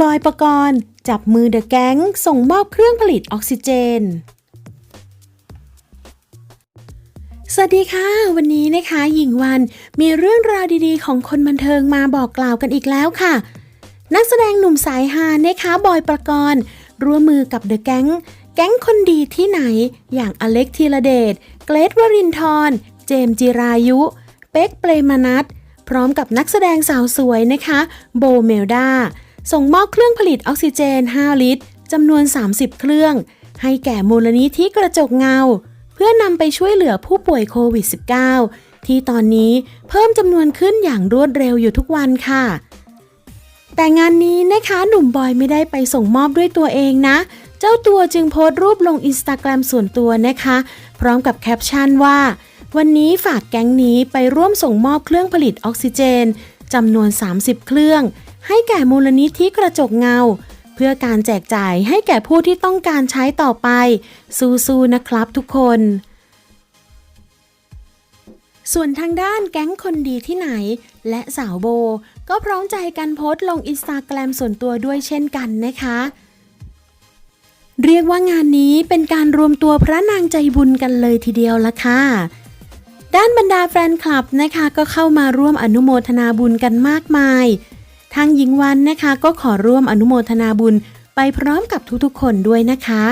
บอยปกรณ์จับมือเดอะแก๊งส่งมอบเครื่องผลิตออกซิเจน สวัสดีค่ะ วันนี้นะคะหญิงวันมีเรื่องราวดีๆ ของคนบันเทิงมาบอกกล่าวกันอีกแล้วค่ะ นักแสดงหนุ่มสายฮานะคะบอยประกรณ์ร่วมมือกับเดอะแก๊งแก๊งคนดีที่ไหนอย่างอเล็กธีระเดช เกรทวรินทร์เจมจิรายุ เป๊กเปรมนัทพร้อมกับนักแสดงสาวสวยนะคะ โบเมลดา ส่งมอบเครื่องผลิตออกซิเจน 5 ลิตรจำนวน 30 เครื่อง ให้แก่มูลนิธิกระจกเงา เพื่อนำไปช่วยเหลือผู้ป่วยโควิด -19 ที่ตอนนี้เพิ่มจำนวนขึ้นอย่างรวดเร็วอยู่ทุกวันค่ะ แต่งานนี้นะคะหนุ่มบอยไม่ได้ไปส่งมอบด้วยตัวเองนะ เจ้าตัวจึงโพสต์รูปลงอินสตาแกรมส่วนตัวนะคะ พร้อมกับแคปชั่นว่า วันนี้ฝากแก๊งนี้ไปร่วมส่งมอบเครื่องผลิตออกซิเจน จำนวน 30 เครื่อง ให้แก่มูลนิธิกระจกเงา เพื่อการแจกจ่ายให้แก่ผู้ที่ต้องการใช้ต่อไป สู้ๆนะครับทุกคน ส่วนทางด้านแก๊งคนดีที่ไหน และสาวโบ ก็พร้อมใจกันโพสต์ลงอินสตาแกรมส่วนตัวด้วยเช่นกันนะคะเรียกว่างานนี้เป็นการรวมตัวพระนางใจบุญกันเลยทีเดียวละค่ะ ด้านบรรดาแฟนคลับนะคะก็เข้ามาร่วมอนุโมทนาบุญกันมากมาย ทางหญิงวันนะคะก็ขอร่วมอนุโมทนาบุญไปพร้อมกับทุกๆคนด้วยนะคะ